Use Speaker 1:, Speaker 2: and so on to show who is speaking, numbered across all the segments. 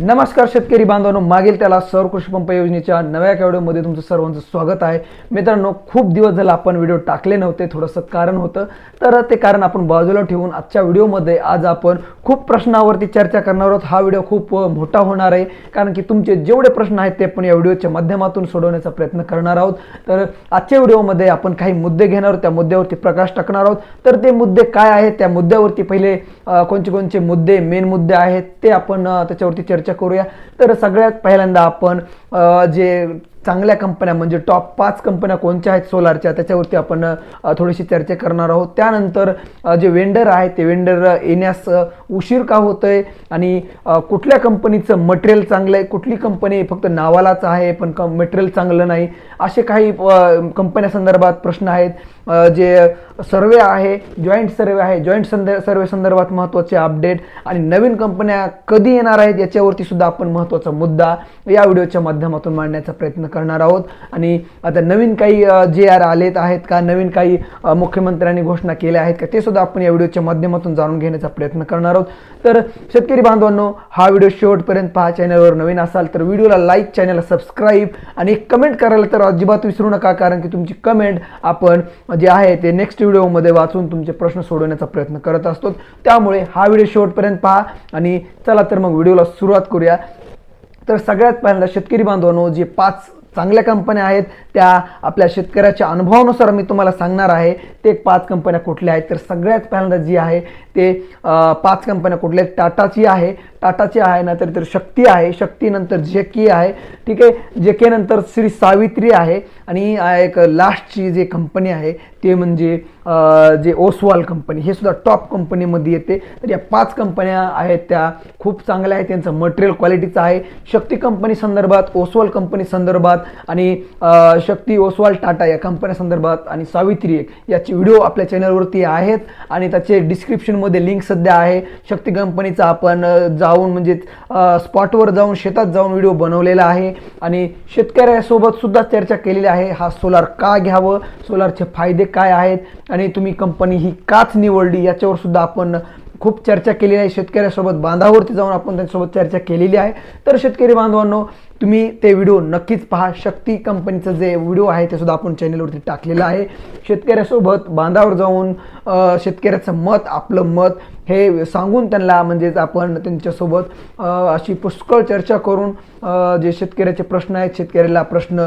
Speaker 1: नमस्कार शेतकरी बांधवांनो मागील त्याला सौर कृषी पंप योजनेच्या नव्या कॅडिओमध्ये व्हिडिओमध्ये तुमचं सर्वांचं स्वागत आहे. मित्रांनो खूप दिवस झाला आपण व्हिडिओ टाकले नव्हते थोडंसं कारण होतं. तर ते कारण आपण बाजूला ठेवून आजच्या व्हिडिओमध्ये आज आपण खूप प्रश्नावरती चर्चा करणार आहोत. हा व्हिडिओ खूप मोठा होणार आहे कारण की तुमचे जेवढे प्रश्न आहेत ते आपण या व्हिडिओच्या माध्यमातून सोडवण्याचा प्रयत्न करणार आहोत. तर आजच्या व्हिडिओमध्ये आपण काही मुद्दे घेणार आहोत त्या मुद्द्यावरती प्रकाश टाकणार आहोत. तर ते मुद्दे काय आहेत त्या मुद्द्यावरती पहिले कोणते कोणते मुद्दे मेन मुद्दे आहेत ते आपण त्याच्यावरती चर्चा करूया. तर सगळ्यात पहिल्यांदा आपण जे चांगल्या कंपन्या म्हणजे टॉप पाच कंपन्या कोणत्या आहेत सोलारच्या त्याच्यावरती आपण थोडीशी चर्चा करणार आहोत. त्यानंतर जे वेंडर आहेत ते वेंडर येण्यास उशीर का होतोय? आणि कुठल्या कंपनीचं मटेरियल चांगलं आहे? कुठली कंपनी फक्त नावालाच आहे पण क मटेरियल चांगलं नाही? असे काही कंपन्या संदर्भात प्रश्न आहेत. जे सर्वे आहे जॉईंट सर्वे आहे जॉईंट संद सर्वे संदर्भात महत्त्वाचे अपडेट आणि नवीन कंपन्या कधी येणार आहेत याच्यावरती सुद्धा आपण महत्त्वाचा मुद्दा या व्हिडिओच्या माध्यमातून मांडण्याचा प्रयत्न करणार आहोत. आणि आता नवीन काही जे आर आलेत आहेत का नवीन काही मुख्यमंत्र्यांनी घोषणा केल्या आहेत का ते सुद्धा आपण या व्हिडिओच्या माध्यमातून जाणून घेण्याचा प्रयत्न करणार आहोत. तर शेतकरी बांधवांनो हा व्हिडिओ शेवटपर्यंत पहा. चॅनलवर नवीन असाल तर व्हिडिओला लाईक चॅनलला सबस्क्राईब आणि कमेंट करायला तर अजिबात विसरू नका कारण की तुमची कमेंट आपण जे आहे ते नेक्स्ट व्हिडिओमध्ये वाचून तुमचे प्रश्न सोडवण्याचा प्रयत्न करत असतो. त्यामुळे हा व्हिडिओ शेवटपर्यंत पहा आणि चला तर मग व्हिडिओला सुरुवात करूया. तर सगळ्यात पहिल्यांदा शेतकरी बांधवांनो जे पाच चांगल्या कंपन्या आहेत त्या आपल्या शेतकऱ्याच्या अनुभवानुसार मी तुम्हाला सांगणार आहे ते पाच कंपन्या कुठल्या आहेत? तर सगळ्यात पहिल्यांदा जी आहे ते पाच कंपन्या कुठल्या आहेत? टाटाची आहे. टाटाची आहे नंतर तर शक्ती आहे. शक्तीनंतर जे के आहे. ठीक आहे? जे के नंतर श्री सावित्री आहे. आणि एक लास्टची जी कंपनी आहे ते म्हणजे जे ओसवाल कंपनी हे सुद्धा टॉप कंपनीमध्ये येते. तर या पाच कंपन्या आहेत त्या. खूप चांगल्या आहेत. त्यांचं मटेरियल क्वालिटीचं आहे. शक्ती कंपनी संदर्भात ओसवाल कंपनी संदर्भात आणि शक्ती ओसवाल टाटा या कंपन्या संदर्भात आणि सावित्री एक. याचे व्हिडिओ आपल्या चॅनलवरती आहेत. आणि त्याचे डिस्क्रिप्शनमध्ये लिंक सध्या आहे. शक्ती कंपनीचा आपण जा जाऊन म्हणजे स्पॉटवर जाऊन शेतात जाऊन व्हिडिओ बनवलेला आहे. आणि शेतकऱ्यासोबत सुद्धा चर्चा केलेली आहे. हा सोलार का घ्यावं? सोलारचे फायदे काय आहेत? आणि तुम्ही कंपनी ही काच निवडली? याच्यावर सुद्धा आपण खूप चर्चा केलेली आहे. शेतकऱ्यासोबत बांधावरती जाऊन आपण त्यांच्यासोबत चर्चा केलेली आहे. तर शेतकरी बांधवांनो तुम्ही ते व्हिडिओ नक्कीच पहा. शक्ती कंपनीचं जे व्हिडिओ आहे ते सुद्धा आपण चॅनलवरती टाकलेलं आहे. शेतकऱ्यासोबत बांधावर जाऊन शेतकऱ्याचं मत आपलं मत हे सांगून त्यांना म्हणजेच आपण त्यांच्यासोबत अशी पुष्कळ चर्चा करून जे शेतकऱ्याचे प्रश्न आहेत शेतकऱ्याला प्रश्न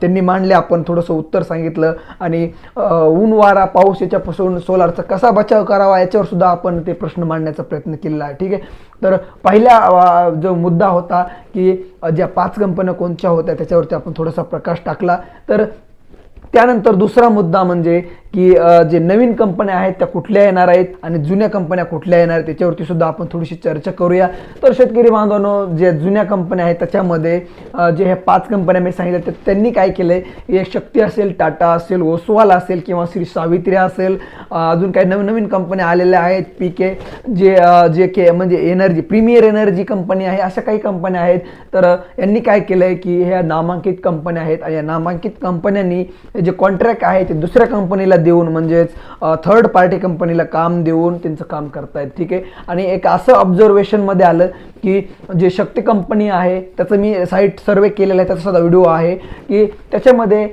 Speaker 1: त्यांनी मांडले. आपण थोडंसं उत्तर सांगितलं आणि ऊन वारा पाऊस याच्यापासून सोलारचा कसा बचाव करावा याच्यावर सुद्धा आपण ते प्रश्न मांडण्याचा प्रयत्न केलेला आहे. ठीक आहे? तर पहिला जो मुद्दा होता की ज्या पाच कंपन्या कोणत्या होत्या त्याच्यावरती आपण थोडासा प्रकाश टाकला. तर त्यानंतर दुसरा मुद्दा म्हणजे की जे नवीन कंपन्या आहेत त्या कुठल्या येणार आहेत आणि जुन्या कंपन्या कुठल्या येणार आहेत त्याच्यावरती सुद्धा आपण थोडीशी चर्चा करूया. तर शेतकरी बांधवांनो जे जुन्या कंपन्या आहेत त्याच्यामध्ये जे ह्या पाच कंपन्या मी सांगितल्या तर त्यांनी काय केलंय? एक शक्ती असेल टाटा असेल ओसवाल असेल किंवा श्री सावित्री असेल अजून काही नवीन नवीन कंपन्या आलेल्या आहेत पी के जे जे के म्हणजे एनर्जी प्रीमियर एनर्जी कंपनी आहे अशा काही कंपन्या आहेत. तर यांनी काय केलंय की ह्या नामांकित कंपन्या आहेत आणि या नामांकित कंपन्यांनी जे कॉन्ट्रॅक्ट आहे ते दुसऱ्या कंपनीला देऊन म्हणजेच थर्ड पार्टी कंपनीला काम देऊन त्यांचं काम करतायत. ठीक आहे? आणि एक असं ऑब्झर्वेशनमध्ये आलं की जे शक्ती कंपनी आहे त्याचं मी साईट सर्वे केलेला आहे त्याचा सुद्धा व्हिडिओ आहे की त्याच्यामध्ये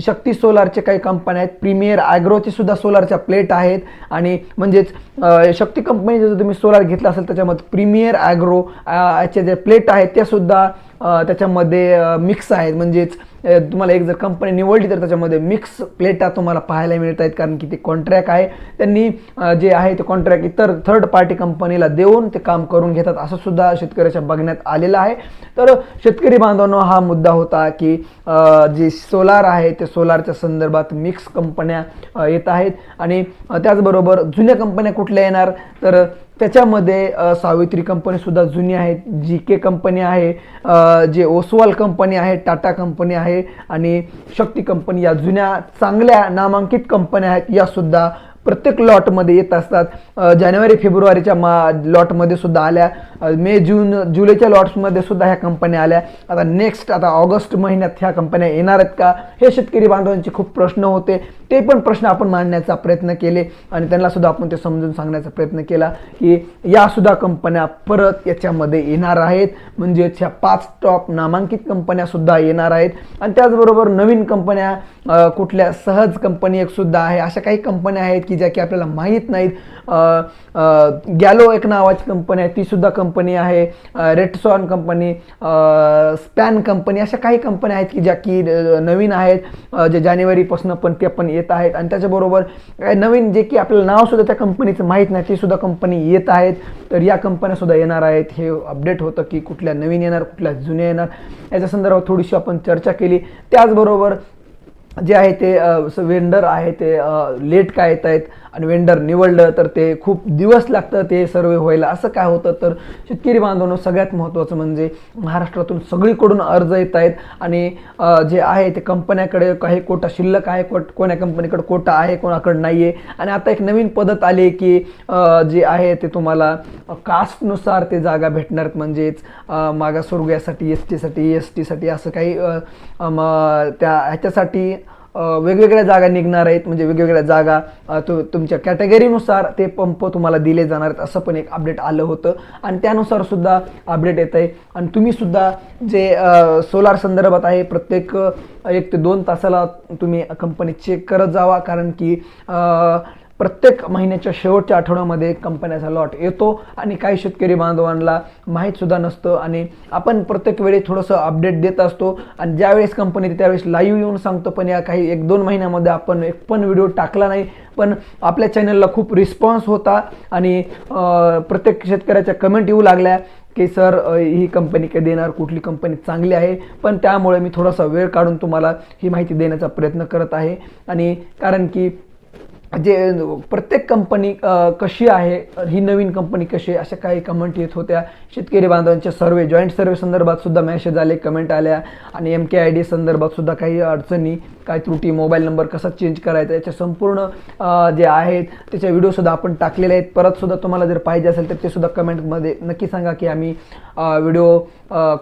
Speaker 1: शक्ती सोलारचे काही कंपन्या आहेत. प्रीमियर ॲग्रोचे सुद्धा सोलारच्या प्लेट आहेत. आणि म्हणजेच शक्ती कंपनीचे जर तुम्ही सोलार घेतला असेल त्याच्यामध्ये प्रीमियर ॲग्रो याचे जे प्लेट आहेत त्यासुद्धा त्याच्यामध्ये मिक्स आहेत. म्हणजेच तुम्हाला एक जर कंपनी निवडली तर त्याच्यामध्ये मिक्स प्लेटा तुम्हाला पाहायला मिळत आहेत कारण की ते कॉन्ट्रॅक्ट आहे. त्यांनी जे आहे ते कॉन्ट्रॅक्ट इतर थर्ड पार्टी कंपनीला देऊन ते काम करून घेतात असं सुद्धा शेतकऱ्याच्या बघण्यात आलेलं आहे. तर शेतकरी बांधवांनो हा मुद्दा होता की जे सोलार आहे ते सोलारच्या संदर्भात मिक्स कंपन्या येत आहेत. आणि त्याचबरोबर जुन्या कंपन्या कुठल्या येणार? तर त्याच्यामध्ये सावित्री कंपनीसुद्धा जुनी आहे जी के कंपनी आहे. जे ओसवाल कंपनी आहे टाटा कंपनी आहे. आणि शक्ती कंपनी या जुन्या चांगल्या नामांकित कंपन्या आहेत या सुद्धा प्रत्येक लॉटमध्ये येत असतात. जानेवारी फेब्रुवारीच्या मा लॉटमध्ये सुद्धा आल्या. मे जून जुलैच्या लॉट्समध्ये सुद्धा ह्या कंपन्या आल्या. आता नेक्स्ट आता ऑगस्ट महिन्यात ह्या कंपन्या येणार आहेत का? हे शेतकरी बांधवांचे खूप प्रश्न होते. ते पण प्रश्न आपण मांडण्याचा प्रयत्न केले आणि त्यांना सुद्धा आपण ते समजून सांगण्याचा प्रयत्न केला की यासुद्धा कंपन्या परत याच्यामध्ये येणार आहेत. म्हणजेच ह्या पाच टॉप नामांकित कंपन्यासुद्धा येणार आहेत. आणि त्याचबरोबर नवीन कंपन्या कुठल्या सहज कंपनी एकसुद्धा आहे. अशा काही कंपन्या आहेत की ज्या की आपल्याला माहीत नाहीत. गॅलो एक नावाची कंपनी आहे. तीसुद्धा कंपनी आहे. रेटसॉन कंपनी स्पॅन कंपनी अशा काही कंपन्या आहेत की ज्या की नवीन आहेत. जे जानेवारीपासून पण ते पण येत आहेत. आणि त्याच्याबरोबर नवीन जे की आपल्याला नाव सुद्धा त्या कंपनीचं माहीत नाही ते सुद्धा कंपनी येत आहेत. तर या कंपन्या सुद्धा येणार आहेत. हे अपडेट होतं की कुठल्या नवीन येणार कुठल्या जुन्या येणार. याच्या संदर्भात थोडीशी आपण चर्चा केली. त्याचबरोबर जे आहे ते वेंडर आहे ते लेट काय येत आहेत? आणि वेंडर निवडलं तर ते खूप दिवस लागतं ते सर्वे व्हायला. असं काय होतं? तर शेतकरी बांधवांनो सगळ्यात महत्त्वाचं म्हणजे महाराष्ट्रातून सगळीकडून अर्ज येत आहेत. आणि जे आहे ते कंपन्याकडे काही कोटा शिल्लक आहे कोट कोण्या कंपनीकडे कोटा आहे कोणाकडे नाही आहे आणि आता एक नवीन पद्धत आली आहे की जे आहे ते तुम्हाला कास्टनुसार ते जागा भेटणार. म्हणजेच अ, मागासवर्गीयासाठी एस टीसाठी एस टीसाठी असं काही त्या ह्याच्यासाठी वेगवेगळ्या जागा निघणार आहेत. म्हणजे वेगवेगळ्या जागा तु तुमच्या कॅटेगरीनुसार ते पंप तुम्हाला दिले जाणार आहेत असं पण एक अपडेट आलं होतं. आणि त्यानुसार सुद्धा अपडेट येत आहे आणि तुम्ही सुद्धा जे सोलार संदर्भात आहे प्रत्येक एक ते दोन तासाला तुम्ही कंपनी चेक करत जावा. कारण की प्रत्येक महिन्याच्या शेवटच्या आठवड्यामध्ये कंपन्याचा लॉट येतो आणि काही शेतकरी बांधवांना माहीतसुद्धा नसतं आणि आपण प्रत्येक वेळी थोडंसं अपडेट देत असतो. आणि ज्यावेळेस कंपनी येते त्यावेळेस लाईव्ह येऊन सांगतो पण या काही एक दोन महिन्यामध्ये आपण एक पण व्हिडिओ टाकला नाही. पण आपल्या चॅनलला खूप रिस्पॉन्स होता आणि प्रत्येक शेतकऱ्याच्या कमेंट येऊ लागल्या की सर ही कंपनी काही देणार? कुठली कंपनी चांगली आहे? पण त्यामुळे मी थोडासा वेळ काढून तुम्हाला ही माहिती देण्याचा प्रयत्न करत आहे. आणि कारण की जे प्रत्येक कंपनी कशी आहे ही नवीन कंपनी कशी आहे अशा काही कमेंट येत होत्या. शेतकरी बांधवांच्या सर्वे जॉईंट सर्वे संदर्भात सुद्धा मेसेज आले कमेंट आल्या. आणि एम के आय डी संदर्भात सुद्धा काही अडचणी काय त्रुटी मोबाईल नंबर कसा चेंज करायचा याच्या संपूर्ण जे आहेत त्याच्या व्हिडिओसुद्धा आपण टाकलेले आहेत. परत सुद्धा तुम्हाला जर पाहिजे असेल तर ते सुद्धा कमेंटमध्ये नक्की सांगा की आम्ही व्हिडिओ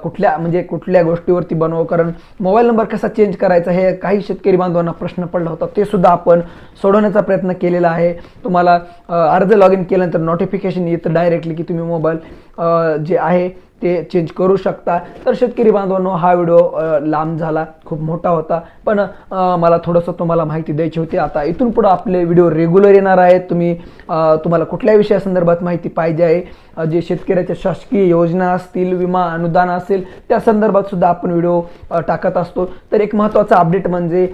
Speaker 1: कुठल्या म्हणजे कुठल्या गोष्टीवरती बनवू? कारण मोबाईल नंबर कसा चेंज करायचा हे काही शेतकरी बांधवांना प्रश्न पडला होता. ते सुद्धा आपण सोडवण्याचा प्रयत्न केलेला आहे. तुम्हाला अर्ज लॉग इन केल्यानंतर नोटिफिकेशन येतं डायरेक्टली की तुम्ही मोबाईल जे आहे ते चेंज करू शकता. तर शेतकरी बांधवांनो हा व्हिडिओ लांब झाला खूप मोठा होता. पण मला थोडंसं तुम्हाला माहिती द्यायची होती. आता इथून पुढं आपले व्हिडिओ रेग्युलर येणार आहेत. तुम्ही तुम्हाला कुठल्या विषयासंदर्भात माहिती पाहिजे आहे? जे शेतकऱ्याच्या शासकीय योजना असतील विमा अनुदान असेल त्या संदर्भात सुद्धा आपण व्हिडिओ टाकत असतो. तर एक महत्त्वाचा अपडेट म्हणजे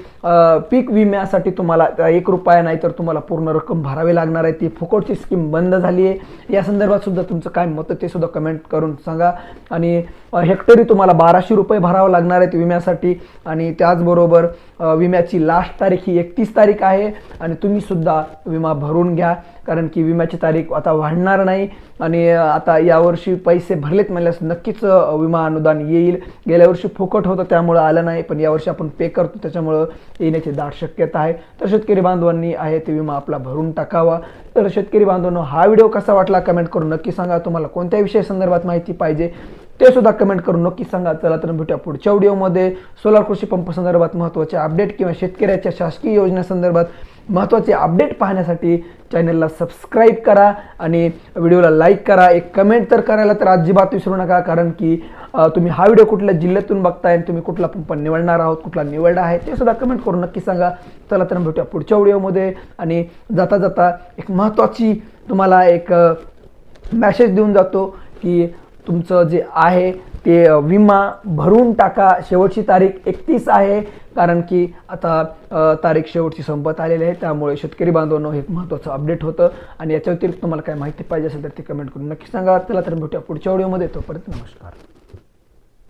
Speaker 1: पीक विम्यासाठी तुम्हाला एक रुपया नाही तर तुम्हाला पूर्ण रक्कम भरावी लागणार आहे. ती फुकटची स्कीम बंद झाली आहे. या संदर्भात सुद्धा तुमचं काय मत ते सुद्धा कमेंट करून सांगा. आणि हेक्टरी तुम्हाला बाराशे रुपये भरावं लागणार आहेत विम्यासाठी. आणि त्याचबरोबर विम्याची लास्ट तारीख ही एकतीस तारीख आहे. आणि तुम्ही सुद्धा विमा भरून घ्या. कारण की विम्याची तारीख आता वाढणार नाही आणि आता यावर्षी पैसे भरलेत म्हणल्यास नक्कीच विमा अनुदान येईल. गेल्या वर्षी फुकट होतं त्यामुळं आलं नाही पण यावर्षी आपण पे करतो त्याच्यामुळं येण्याची दाट शक्यता आहे. तर शेतकरी बांधवांनी आहे ते विमा आपला भरून टाकावा. तर शेतकरी बांधवांनो हा व्हिडिओ कसा वाटला कमेंट करून नक्की सांगा. तुम्हाला कोणत्या विषया संदर्भात माहिती पाहिजे ते सुद्धा कमेंट करून नक्की सांगा. चला तर भेटूया पुढच्या व्हिडिओमध्ये सोलार कृषी पंप संदर्भात महत्त्वाचे अपडेट किंवा शेतकऱ्याच्या शासकीय योजनेसंदर्भात महत्त्वाचे अपडेट पाहण्यासाठी चॅनलला सबस्क्राईब करा आणि व्हिडिओला लाईक करा. एक कमेंट तर करायला तर अजिबात विसरू नका कारण की तुम्ही हा व्हिडिओ कुठल्या जिल्ह्यातून बघताय आणि तुम्ही कुठला पंप निवडणार आहोत कुठला निवडला आहे ते सुद्धा कमेंट करून नक्की सांगा. चला तर भेटूया पुढच्या व्हिडिओमध्ये आणि जाता जाता एक महत्त्वाची तुम्हाला एक मॅसेज देऊन जातो की तुमचं जे आहे ते विमा भरून टाका. शेवटची तारीख एकतीस आहे कारण की आता तारीख शेवटची संपत आलेली आहे. त्यामुळे शेतकरी बांधवांनो हे एक महत्त्वाचं अपडेट होतं. आणि याच्या व्यतिरिक्त तुम्हाला काय माहिती पाहिजे असेल तर ते कमेंट करून नक्की सांगा. त्याला तर भेटूया पुढच्या व्हिडिओमध्ये तोपर्यंत नमस्कार.